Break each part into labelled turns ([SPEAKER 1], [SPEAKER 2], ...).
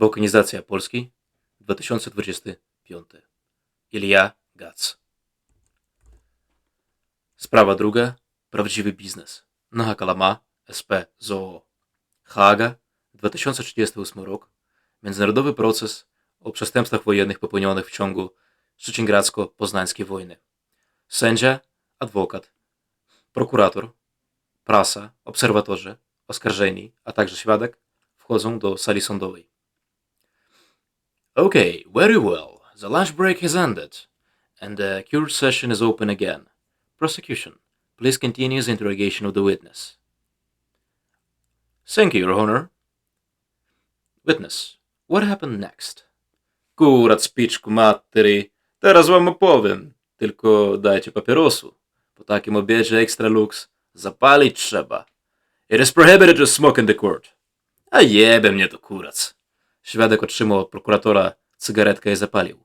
[SPEAKER 1] Bałkanizacja Polski 2025. Ilja Gac. Sprawa druga. Prawdziwy biznes. Naha Kalama, SP ZOO. Haga, 2038 rok. Międzynarodowy proces o przestępstwach wojennych popełnionych w ciągu Szczecingradsko-Poznańskiej wojny. Sędzia, adwokat, prokurator, prasa, obserwatorzy, oskarżeni, a także świadek wchodzą do sali sądowej. Okay, very well. The lunch break has ended, and the court session is open again. Prosecution, please continue the interrogation of the witness. Thank you, Your Honor. Witness, what happened next? Kurat, spiczku, materi. Teraz wam opowiem. Tylko dajcie papierosu. Po takim obiedzie extra lux zapalić trzeba. It is prohibited to smoke in the court. A jebe mnie to kurac. Świadek otrzymał od prokuratora cygaretkę i zapalił.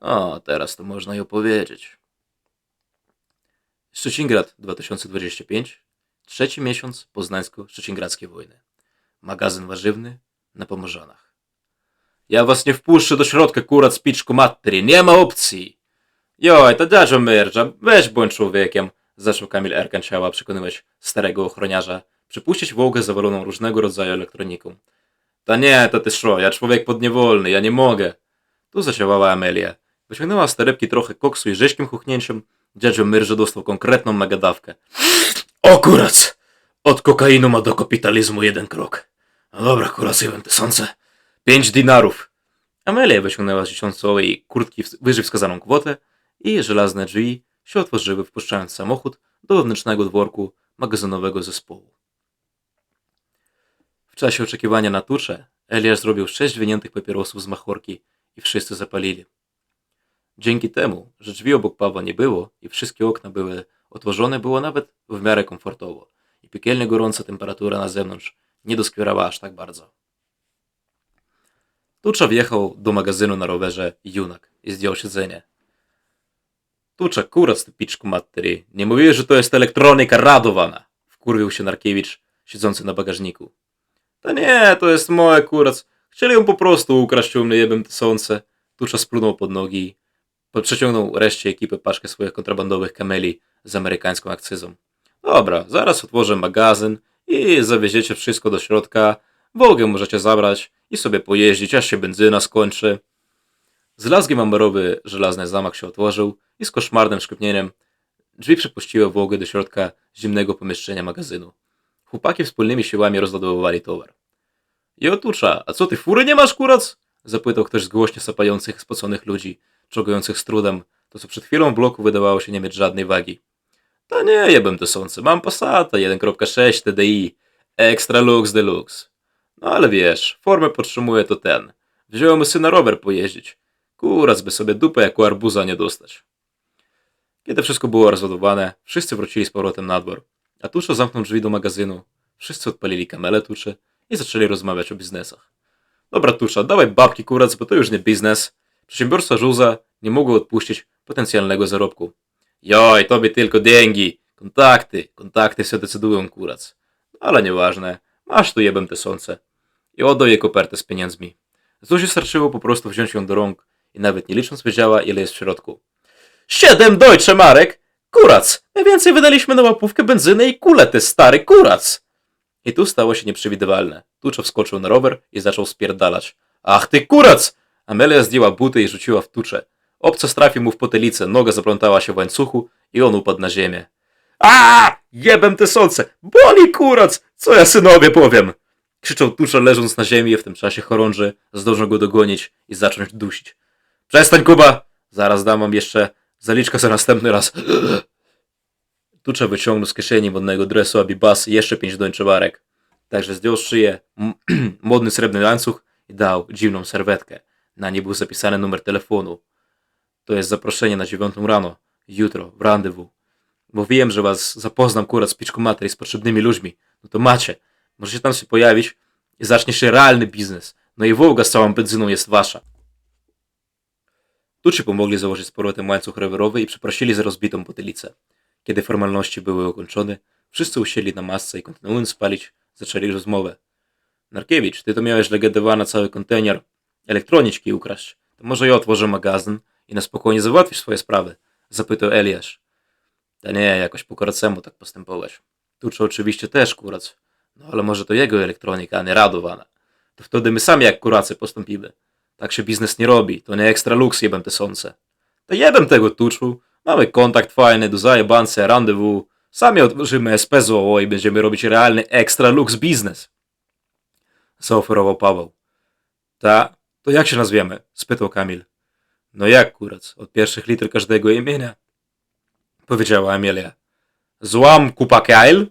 [SPEAKER 1] O, teraz to można i opowiedzieć. Szczecingrad 2025, trzeci miesiąc poznańsko-szczecingradskiej wojny. Magazyn warzywny na Pomorzanach. Ja was nie wpuszczę do środka, kurat, spiczku materi, nie ma opcji. Joj, to dziadzio merdża, weź bądź człowiekiem, zaczął Kamil Erkanciała przekonywać starego ochroniarza, przypuścić Wołgę zawaloną różnego rodzaju elektroniką. To nie, to ty szro, ja człowiek podniewolny, ja nie mogę. Tu zaciałała Amelia. Wyciągnęła z torebki trochę koksu i rzeźkim chuchnięciem dziadzio Myrże dostał konkretną megadawkę. O kurac! Od kokainu ma do kapitalizmu jeden krok. No dobra, kurac, jeden tysiące. Pięć dinarów. Amelia wyciągnęła z dziesiątcowej kurtki wyżej wskazaną kwotę i żelazne drzwi się otworzyły, wpuszczając samochód do wewnętrznego dworku magazynowego zespołu. W czasie oczekiwania na tucze Eliasz zrobił sześć wyniętych papierosów z machorki i wszyscy zapalili. Dzięki temu, że drzwi obok Pawła nie było i wszystkie okna były otworzone, było nawet w miarę komfortowo i piekielnie gorąca temperatura na zewnątrz nie doskwierała aż tak bardzo. Tucza wjechał do magazynu na rowerze Junak i zdjął siedzenie. Tucza, kurat ty piczku materi. Nie mówiłeś, że to jest elektronika radowana. Wkurwił się Narkiewicz, siedzący na bagażniku. To nie, to jest moje kurac. Chcieli ją po prostu ukraść mnie jebem tysiące. Tucza splunął pod nogi i przeciągnął reszcie ekipy paczkę swoich kontrabandowych kameli z amerykańską akcyzą. Dobra, zaraz otworzę magazyn i zawieziecie wszystko do środka. Wołgę możecie zabrać i sobie pojeździć, aż się benzyna skończy. Z lazgiem amberowy żelazny zamak się otworzył i z koszmarnym szkrypnieniem drzwi przepuściły Wołgę do środka zimnego pomieszczenia magazynu. Chłopaki wspólnymi siłami rozładowywali towar. I otucza, a co ty fury nie masz, kurac? Zapytał ktoś z głośno sapających, spoconych ludzi, czołgających z trudem, to co przed chwilą bloku wydawało się nie mieć żadnej wagi. To nie jebem to sące, mam Passata 1.6 TDI, Extra Lux Deluxe. No ale wiesz, formę podtrzymuje to ten. Wziąłem syna rower pojeździć. Kurac by sobie dupę jak u arbuza nie dostać. Kiedy wszystko było rozładowane, wszyscy wrócili z powrotem na dwór. A Tuszo zamknął drzwi do magazynu, wszyscy odpalili kamele tuszy i zaczęli rozmawiać o biznesach. Dobra Tusza, dawaj babki kurac, bo to już nie biznes. Przedsiębiorstwa Żuza nie mogło odpuścić potencjalnego zarobku. Joj, tobie tylko dengi, kontakty, kontakty się decydują kurac. Ale nieważne, masz tu jebem te sące. I oddał jej kopertę z pieniędzmi. Zuzi starczyło po prostu wziąć ją do rąk i nawet nie licząc wiedziała ile jest w środku. Siedem Deutsche Marek! Kurac! Najwięcej wydaliśmy na łapówkę benzyny i kule, ty stary kurac! I tu stało się nieprzewidywalne. Tuczo wskoczył na rower i zaczął spierdalać. Ach ty kurac! Amelia zdjęła buty i rzuciła w tuczę. Obco trafił mu w potylicę, noga zaplątała się w łańcuchu i on upadł na ziemię. A! Jebem te solce! Boli kurac! Co ja synowie powiem? Krzyczał Tucza leżąc na ziemi, w tym czasie chorąży zdążył go dogonić i zacząć dusić. Przestań Kuba! Zaraz dam wam jeszcze zaliczkę za następny raz. Tucza wyciągnął z kieszeni modnego dresu Abibas jeszcze pięć dończowarek. Także zdjął szyję modny srebrny łańcuch i dał dziwną serwetkę. Na niej był zapisany numer telefonu. To jest zaproszenie na dziewiątą rano. Jutro, w randewu. Mówiłem, że was zapoznam kurat z piczką materii z potrzebnymi ludźmi. No to macie. Możecie tam się pojawić i zacznie się realny biznes. No i Wołga z całą benzyną jest wasza. Tuczy pomogli założyć z powrotem łańcuch rowerowy i przeprosili za rozbitą potylicę. Kiedy formalności były ukończone, wszyscy usiedli na masce i kontynuując palić, zaczęli rozmowę. Narkiewicz, ty to miałeś legendowane cały kontener elektroniczki ukraść. To może ja otworzę magazyn i na spokojnie załatwisz swoje sprawy? Zapytał Eliasz. Ta nie, jakoś po koracemu tak postępować. Tuczo oczywiście też kurac. No ale może to jego elektronika, a nie radowana. To wtedy my sami jak kuracy postąpimy. Tak się biznes nie robi, to nie ekstra luks jebem te sące. To jebem tego tuczu, mamy kontakt fajny, do zajebance, rendezvous. Sami otworzymy SPZO i będziemy robić realny ekstra luks biznes. Zaoferował Paweł. Ta, to jak się nazwiemy? spytał Kamil. No jak kurac, od pierwszych liter każdego imienia. Powiedziała Emilia. Złam kupa Kyle?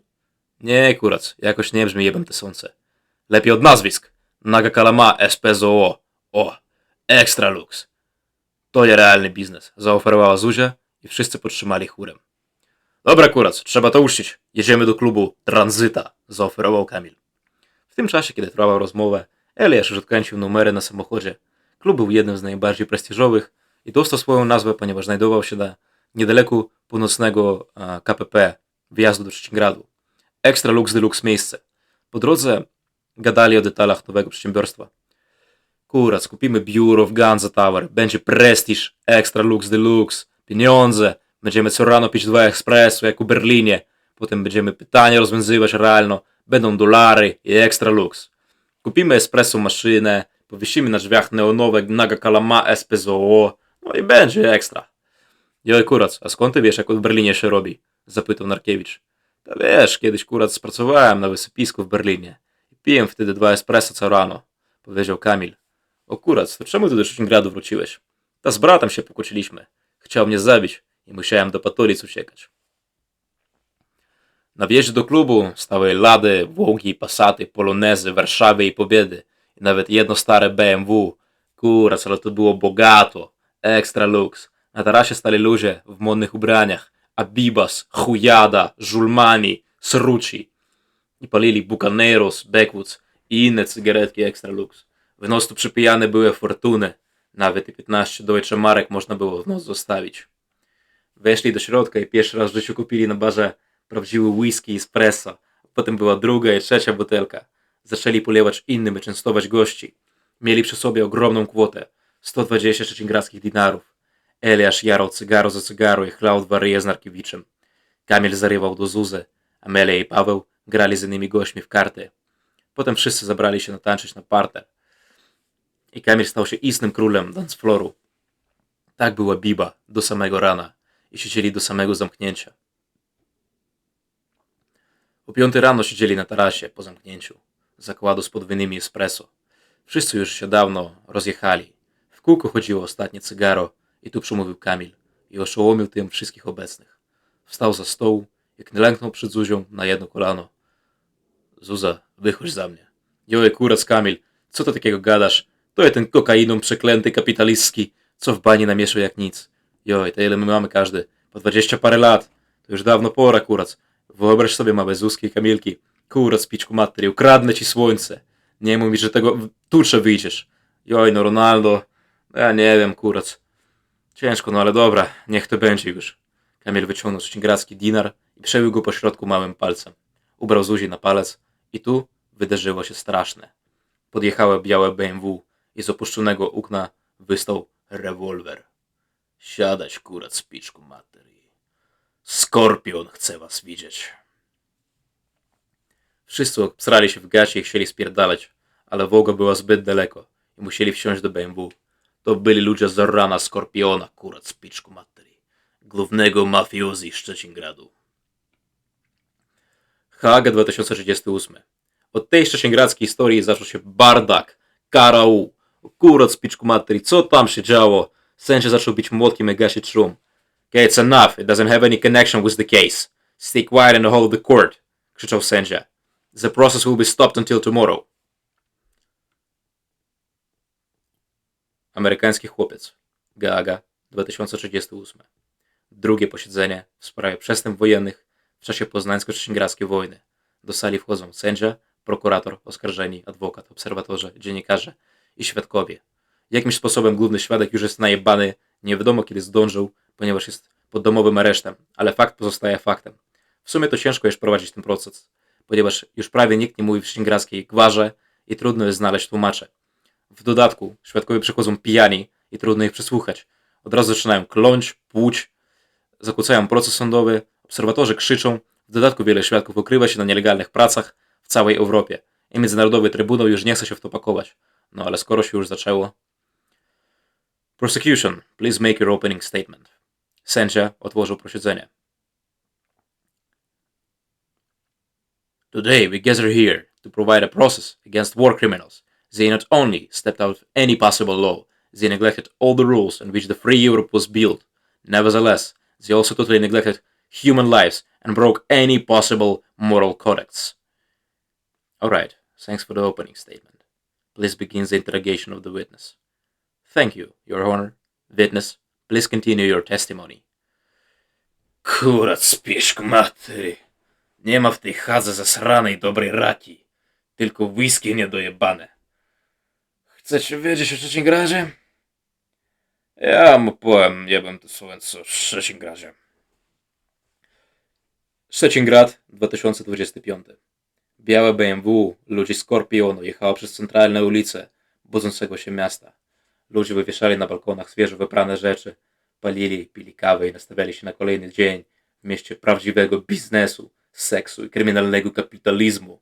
[SPEAKER 1] Nie, kurac, jakoś nie brzmi jebem te sące. Lepiej od nazwisk. Naga Kalama SPZO. O, ekstra luks. To nie realny biznes, zaoferowała Zuzia i wszyscy podtrzymali chórem. Dobra, kurac, trzeba to uczcić. Jedziemy do klubu Tranzyta, zaoferował Kamil. W tym czasie, kiedy trwała rozmowa, Eliasz już odkręcił numery na samochodzie. Klub był jednym z najbardziej prestiżowych i dostał swoją nazwę, ponieważ znajdował się na niedaleko północnego KPP, wjazdu do Szczecinogradu. Ekstra lux deluxe miejsce. Po drodze gadali o detalach nowego przedsiębiorstwa. Kurac, kupimy biuro w Ganza Tower, będzie prestiż, ekstra lux deluxe, pieniądze, będziemy co rano pić dwa espresso jak u Berlinie, potem będziemy pytania rozwiązywać realno, będą dolary i ekstra lux. Kupimy espresso maszynę, powiesimy na drzwiach neonowe Naga Kalama SPZO, no i będzie ekstra. Joj, kurac, a skąd ty wiesz, jak w Berlinie się robi? Zapytał Narkiewicz. To wiesz, kiedyś kurat spracowałem na wysypisku w Berlinie. I piłem wtedy dwa espresso co rano, powiedział Kamil. O kurac, to czemu ty do Szczecinogradu wróciłeś? Ta z bratem się pokłóciliśmy. Chciał mnie zabić i musiałem do Patolic uciekać. Na wjeździe do klubu stały Lady, Włogi, Passaty, Polonezy, Warszawy i Pobiedy. I nawet jedno stare BMW. Kurac, ale to było bogato. Ekstra luks. Na tarasie stali ludzie w modnych ubraniach. Abibas, Chujada, Żulmani, Sruci. I palili Bucaneros, Backwoods i inne cygaretki Extra Lux. W noc tu przypijane były Fortuny. Nawet i 15 Deutsche Marek można było w noc zostawić. Weszli do środka i pierwszy raz w życiu kupili na barze prawdziwy whisky i espresso. Potem była druga i trzecia butelka. Zaczęli polewać innym i częstować gości. Mieli przy sobie ogromną kwotę. 120 szczecinogradzkich dinarów. Eliasz jarał cygaro za cygaro i chlał dwa ryje z Narkiewiczem. Kamil zarywał do Zuzy. Amelia i Paweł grali z innymi gośćmi w karty. Potem wszyscy zabrali się natańczyć na parter. I Kamil stał się istnym królem dancefloru. Tak była Biba do samego rana i siedzieli do samego zamknięcia. O piątej rano siedzieli na tarasie po zamknięciu zakładu z podwójnymi espresso. Wszyscy już się dawno rozjechali. W kółko chodziło ostatnie cygaro i tu przemówił Kamil i oszołomił tym wszystkich obecnych. Wstał za stołu i klęknął przed Zuzią na jedno kolano. Zuza, wychodź za mnie. Joj, kurac Kamil, co to takiego gadasz? To jest ten kokainą przeklęty kapitalistski, co w bani namieszał jak nic. Joj, to ile my mamy każdy? Po dwadzieścia parę lat. To już dawno pora, kurac. Wyobraź sobie małe Zuzki i Kamilki. Kurac, piczku materi, ukradnę ci słońce. Nie mów mi, że tego w- tucze wyjdziesz. Joj, no Ronaldo. Ja nie wiem, kurac. Ciężko, no ale dobra, niech to będzie już. Kamil wyciągnął szczęgracki dinar i przebił go po środku małym palcem. Ubrał Zuzi na palec i tu wydarzyło się straszne. Podjechało białe BMW i z opuszczonego okna wystał rewolwer. Siadać, kurat, z piczku materii. Skorpion chce was widzieć. Wszyscy obsrali się w gacie i chcieli spierdalać, ale woga była zbyt daleko i musieli wsiąść do BMW. To byli ludzie z rana Skorpiona, kurat, z piczku materii. Głównego mafiozi Szczecinogradu. Haga 2038. Od tej szczecinogradzkiej historii zaczął się bardak, karał, kurat z piczku materii, co tam się działo? Sędzia zaczął bić młotkiem i gasić szum. Okay, it's enough. It doesn't have any connection with the case. Stay quiet and hold the court, krzyczał sędzia. The process will be stopped until tomorrow. Amerykański chłopiec. Gaaga 2038. Drugie posiedzenie w sprawie przestępstw wojennych w czasie poznańsko-szczecinogradzkiej wojny. Do sali wchodzą sędzia, prokurator, oskarżeni, adwokat, obserwatorzy, dziennikarze i świadkowie. Jakimś sposobem główny świadek już jest najebany, nie wiadomo kiedy zdążył, ponieważ jest pod domowym aresztem, ale fakt pozostaje faktem. W sumie to ciężko jest prowadzić ten proces, ponieważ już prawie nikt nie mówi w szczecinogradzkiej gwarze i trudno jest znaleźć tłumacze. W dodatku świadkowie przychodzą pijani i trudno ich przesłuchać. Od razu zaczynają kląć, płuć, zakłócają proces sądowy, obserwatorzy krzyczą, w dodatku wiele świadków ukrywa się na nielegalnych pracach w całej Europie i Międzynarodowy Trybunał już nie chce się w to pakować. No ale skoro się już zaczęło... Prosecution, please make your opening statement. Sędzia otworzył posiedzenie. Today we gather here to provide a process against war criminals. They not only stepped out of any possible law, they neglected all the rules on which the free Europe was built. Nevertheless, they also totally neglected human lives and broke any possible moral codex. Alright, thanks for the opening statement. Please begin the interrogation of the witness. Thank you, Your Honor. Witness, please continue your testimony. Kurat, spieszku matry. Nie ma w tej chadze zasranej dobrej raki. Tylko whisky niedojebane. Chcecie wiedzieć o trzecim grazie? Ja mu powiem, nie słowo co o trzecim grazie. Szczecingrad 2025. Białe BMW ludzi Skorpionu jechało przez centralne ulice budzącego się miasta. Ludzie wywieszali na balkonach świeżo wyprane rzeczy, palili, pili kawę i nastawiali się na kolejny dzień w mieście prawdziwego biznesu, seksu i kryminalnego kapitalizmu.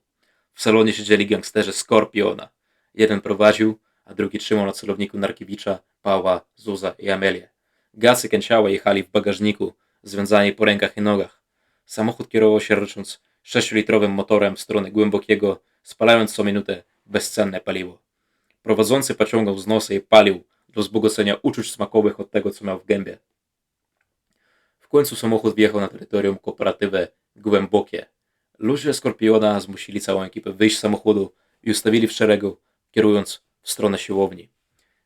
[SPEAKER 1] W salonie siedzieli gangsterzy Skorpiona. Jeden prowadził, a drugi trzymał na celowniku Narkiewicza, Pawła, Zuza i Amelię. Gacy kęciała jechali w bagażniku, związani po rękach i nogach. Samochód kierował się rycząc sześciolitrowym motorem w stronę głębokiego, spalając co minutę bezcenne paliwo. Prowadzący pociągał z nosa i palił do wzbogacenia uczuć smakowych od tego, co miał w gębie. W końcu samochód wjechał na terytorium kooperatywy Głębokie. Ludzie Skorpiona zmusili całą ekipę wyjść z samochodu i ustawili w szeregu, kierując w stronę siłowni.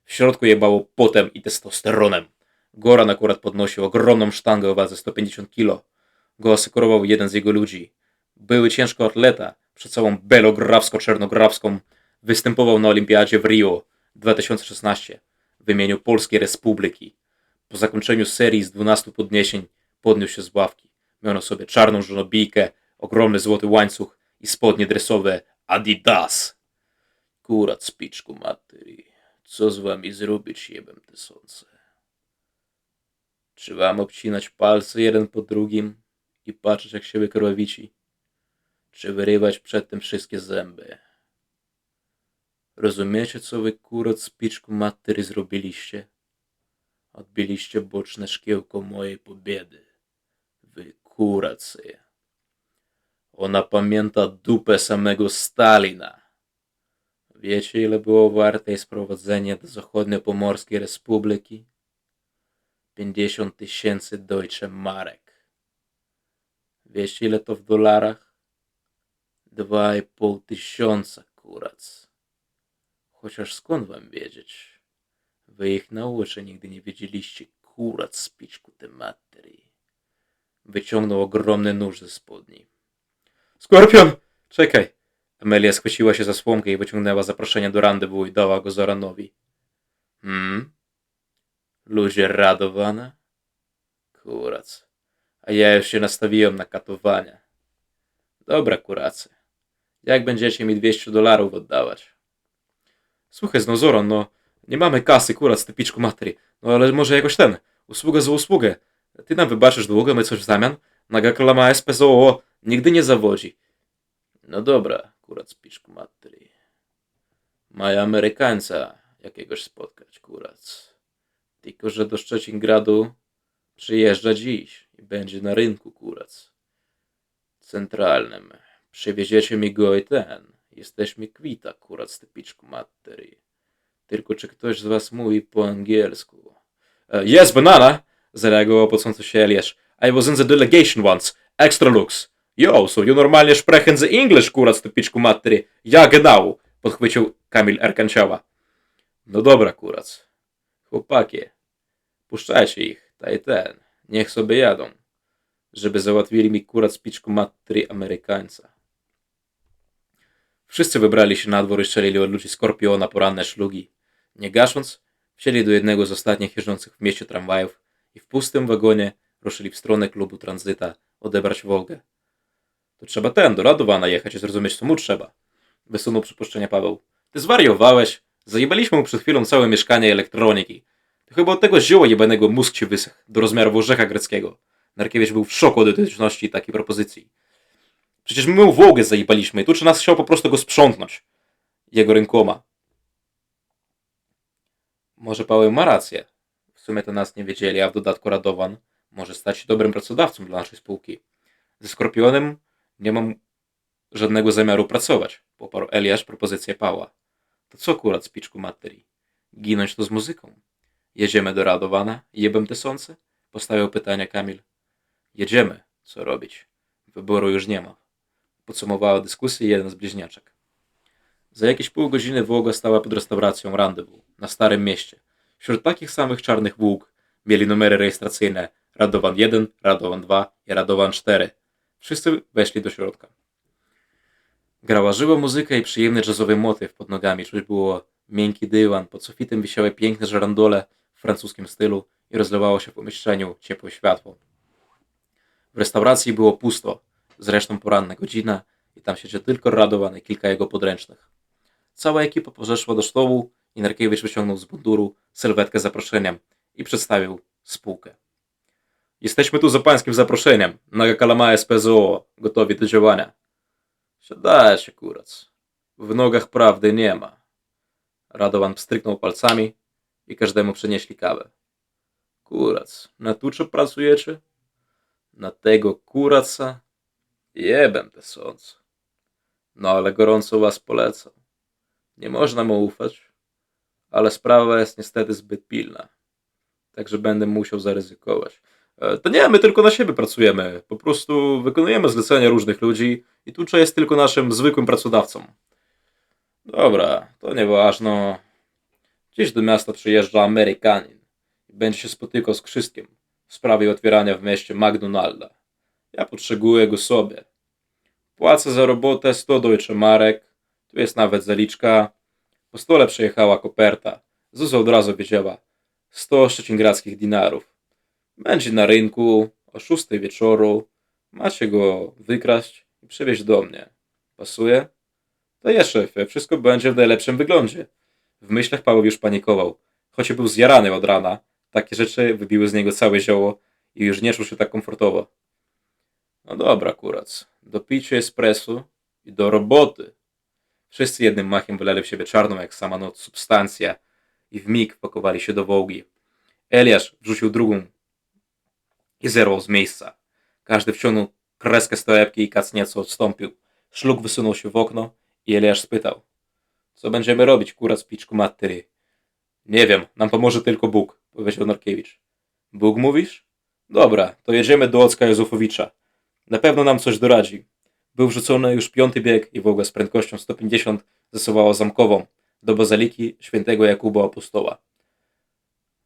[SPEAKER 1] W środku jebało potem i testosteronem. Goran akurat podnosił ogromną sztangę o wadze 150 kg. Go asykurował jeden z jego ludzi. Były ciężko atleta, przed całą belograwsko-czernograwską występował na olimpiadzie w Rio 2016 w imieniu Polskiej Republiki. Po zakończeniu serii z 12 podniesień podniósł się z ławki. Miał na sobie czarną żonobijkę, ogromny złoty łańcuch i spodnie dresowe Adidas. Kurat spiczku materii, co z wami zrobić jebem te sące? Czy wam obcinać palce jeden po drugim i patrzeć jak się wykrwawici? Czy wyrywać przed tym wszystkie zęby? Rozumiecie, co wy kurat spiczku materii zrobiliście? Odbiliście boczne szkiełko mojej pobiedy. Wy kuracy. Ona pamięta dupę samego Stalina. Wiecie, ile było warte jej sprowadzenie do zachodniopomorskiej republiki? 50 tysięcy Deutsche Marek. Wiecie, ile to w dolarach? Dwa i pół tysiąca, kurac. Chociaż skąd wam wiedzieć? Wy ich nauczy nigdy nie wiedzieliście, kurac z piczku te materii. Wyciągnął ogromny nóż ze spodni. Skorpion! Czekaj! Amelia schwyciła się za słomkę i wyciągnęła zaproszenie do randewu i dała go Zoranowi. Hmm? Ludzie radowane? Kurac. A ja już się nastawiłem na katowania. Dobra, kuracy. Jak będziecie mi 200 dolarów oddawać? Słuchaj, no no nie mamy kasy, kurac, ty piczku materii. No ale może jakoś ten, usługę za usługę. Ty nam wybaczysz długo, my coś w zamian? Naga klama SPZOO nigdy nie zawodzi. No dobra, kurat piczku materii. Maja Amerykańca jakiegoś spotkać, kurac. Tylko, że do Szczecingradu przyjeżdża dziś i będzie na rynku, kurac. Centralnym. Przywieziecie mi go i ten. Jesteśmy kwita, kurac, ty piczku materii. Tylko czy ktoś z was mówi po angielsku? Uh, yes, banana! Zareagował pocący się Eliasz. I was in the delegation once. Extra looks. Yo, so you normalnie sprechen the English, kurac, ty piczku materii. Ja genau! Podchwycił Kamil Erkanciała. No dobra, kurac. Chłopakie, puszczajcie ich, taj ten. Niech sobie jadą. Żeby załatwili mi kurac piczku materii Amerykańca. Wszyscy wybrali się na dwór i strzelili od ludzi Skorpiona poranne szlugi. Nie gasząc, wsiedli do jednego z ostatnich jeżdżących w mieście tramwajów i w pustym wagonie ruszyli w stronę klubu tranzyta odebrać Wolgę. To trzeba ten, do Radowana jechać i zrozumieć, co mu trzeba. Wysunął przypuszczenia Paweł. Ty zwariowałeś. Zajebaliśmy mu przed chwilą całe mieszkanie elektroniki. To chyba od tego zioła jebanego mózg ci wysechł, do rozmiarów orzecha greckiego. Narkiewicz był w szoku od autentyczności takiej propozycji. Przecież my mu Wołgę zajebaliśmy i tu czy nas chciał po prostu go sprzątnąć. Jego rękoma. Może Paweł ma rację. W sumie to nas nie wiedzieli, a w dodatku Radowan może stać się dobrym pracodawcą dla naszej spółki. Ze Skorpionem nie mam żadnego zamiaru pracować, poparł Eliasz propozycję Pała. To co akurat, spiczku materii? Ginąć to z muzyką. Jedziemy do Radowana jebem te sące? Postawił pytanie Kamil. Jedziemy. Co robić? Wyboru już nie ma. Podsumowała dyskusję jeden z bliźniaczek. Za jakieś pół godziny Wołoga stała pod restauracją Rendezvous na Starym Mieście. Wśród takich samych czarnych Włóg mieli numery rejestracyjne Radowan 1, Radowan 2 i Radowan 4. Wszyscy weszli do środka. Grała żyła muzyka i przyjemny jazzowy motyw pod nogami. Czuć było miękki dywan, pod sufitem wisiały piękne żerandole w francuskim stylu i rozlewało się w pomieszczeniu ciepłe światło. W restauracji było pusto, zresztą poranna godzina i tam siedział tylko Radowan i kilka jego podręcznych. Cała ekipa podeszła do stołu i Narkiewicz wyciągnął z munduru sylwetkę zaproszeniem i przedstawił spółkę. Jesteśmy tu za pańskim zaproszeniem. Naga Kalama SPZO, gotowi do działania. Siadaj się, kurac. W nogach prawdy nie ma. Radowan pstryknął palcami i każdemu przynieśli kawę. Kurac, na tuczo pracujecie? Na tego kuraca? Jebem te sące. No ale gorąco was polecam. Nie można mu ufać, ale sprawa jest niestety zbyt pilna. Także będę musiał zaryzykować. E, To nie, my tylko na siebie pracujemy. Po prostu wykonujemy zlecenia różnych ludzi i Tucza jest tylko naszym zwykłym pracodawcą. Dobra, to nieważne. Dziś do miasta przyjeżdża Amerykanin i będzie się spotykał z Krzystkiem w sprawie otwierania w mieście McDonalda. Ja potrzebuję go sobie. Płacę za robotę 100 Deutsche Marek, tu jest nawet zaliczka. Po stole przejechała koperta. Zuza od razu wiedziała. 100 szczecińgradzkich dinarów. Będzie na rynku o 6 wieczoru. Macie go wykraść i przywieźć do mnie. Pasuje? To je, szefie, wszystko będzie w najlepszym wyglądzie. W myślach Paweł już panikował. Choć był zjarany od rana, takie rzeczy wybiły z niego całe zioło i już nie czuł się tak komfortowo. No dobra, kurac. Do picia espresso i do roboty. Wszyscy jednym machem wylali w siebie czarną jak sama noc substancja i w mig pakowali się do wołgi. Eliasz wrzucił drugą i zerwał z miejsca. Każdy wciągnął kreskę z torebki i kac nieco odstąpił. Szluk wysunął się w okno i Eliasz spytał. Co będziemy robić, kura z piczku matery? Nie wiem, nam pomoże tylko Bóg, powiedział Norkiewicz. Bóg mówisz? Dobra, to jedziemy do Ocka Józefowicza. Na pewno nam coś doradzi. Był wrzucony już piąty bieg i woga z prędkością 150 zasuwała zamkową do bazyliki świętego Jakuba Apostoła.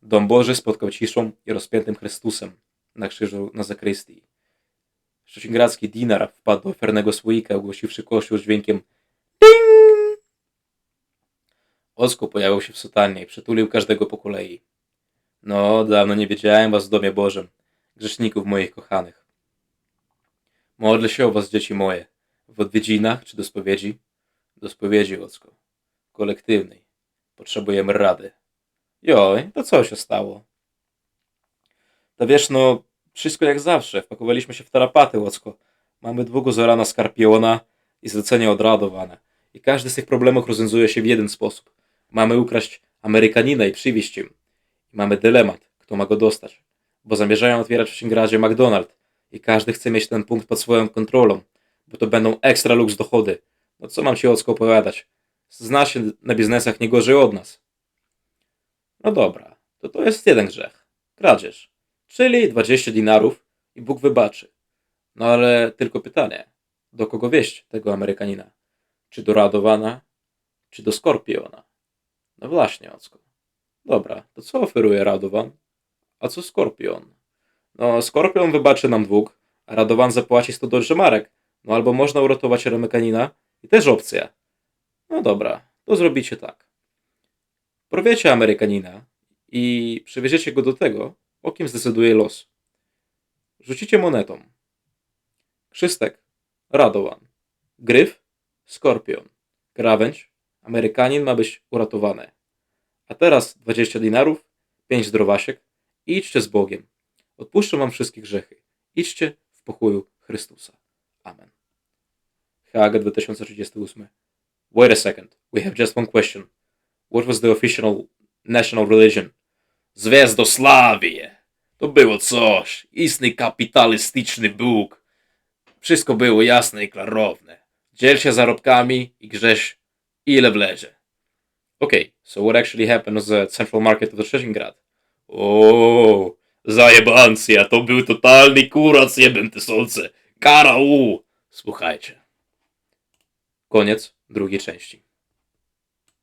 [SPEAKER 1] Dom Boży spotkał ciszą i rozpiętym Chrystusem na krzyżu na zakrystii. Szczecińgradzki dinar wpadł do ofiarnego słoika, ogłosiwszy kościół dźwiękiem ding! Osko pojawił się w sutannie i przytulił każdego po kolei. No, dawno nie wiedziałem was w domie Bożym, grzeszników moich kochanych. Modlę się o was, dzieci moje, w odwiedzinach czy do spowiedzi? Do spowiedzi, Ocko. Kolektywnej. Potrzebujemy rady. Joj, to co się stało? To wiesz, no, wszystko jak zawsze. Wpakowaliśmy się w tarapaty, Łocko. Mamy długo zorana skarpiona i zlecenia odradowane. I każdy z tych problemów rozwiązuje się w jeden sposób. Mamy ukraść Amerykanina i przywieźć im. Mamy dylemat, kto ma go dostać. Bo zamierzają otwierać w Księgradzie McDonald's i każdy chce mieć ten punkt pod swoją kontrolą, bo to będą ekstra luks dochody. No co mam ci Łocko opowiadać? Zna się na biznesach nie gorzej od nas. No dobra, to to jest jeden grzech. Kradzież. Czyli 20 dinarów i Bóg wybaczy. No ale tylko pytanie, do kogo wieść tego Amerykanina? Czy do Radowana, czy do Skorpiona? No właśnie, Ocko. Dobra, to co oferuje Radowan? A co Skorpion? No, Skorpion wybaczy nam dług, a Radowan zapłaci 100 dolży marek. No albo można uratować Amerykanina i też opcja. No dobra, to zrobicie tak. Porwiecie Amerykanina i przywieziecie go do tego, o kim zdecyduje los. Rzucicie monetą. Krzystek, Radowan. Gryf, Skorpion. Krawędź, Amerykanin ma być uratowany. A teraz 20 dinarów, 5 zdrowasiek i idźcie z Bogiem. Odpuszczę wam wszystkie grzechy. Idźcie w pokoju Chrystusa. Amen. Haga 2038. Wait a second. We have just one question. What was the official national religion? Zwiezdoslawie! To było coś. Istny kapitalistyczny Bóg. Wszystko było jasne i klarowne. Dziel się zarobkami i grześ ile wlezie. Okay, so what actually happened was the central market of the Szczecingrad? O, zajebancja, to był totalny kurac jebem tysiące. Karau! Słuchajcie. Koniec drugiej części.